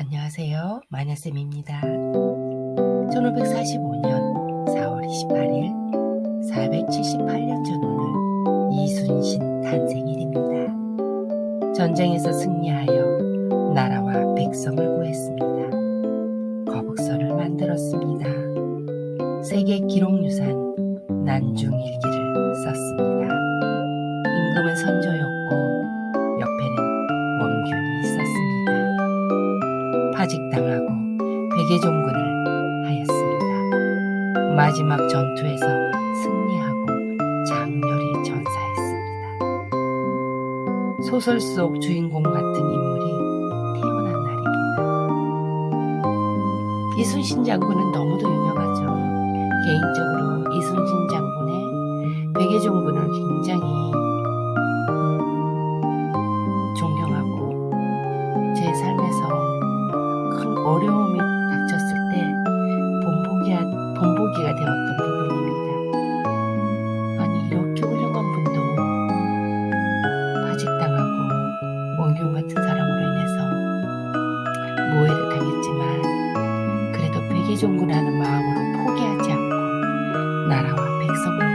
안녕하세요. 마녀쌤입니다. 1545년 4월 28일 478년 전 오늘 이순신 탄생일입니다. 전쟁에서 승리하여 나라와 백성을 구했습니다. 거북선을 만들었습니다. 세계 기록유산 난중일기를 파직당하고 백예종군을 하였습니다. 마지막 전투에서 승리하고 장렬히 전사했습니다. 소설 속 주인공 같은 인물이 태어난 날입니다. 이순신 장군은 너무도 유명하죠. 개인적으로 이순신 장군의 백예종군을 굉장히 음, 존경하고 제 삶에서 큰 어려움이 닥쳤을 때 본보기가, 본보기가 되었던 부분입니다. 아니 이렇게 훌륭한 분도 파직당하고 원균 같은 사람으로 인해서 모해를 당했지만 그래도 백의종군하는 마음으로 포기하지 않고 나라와 백성을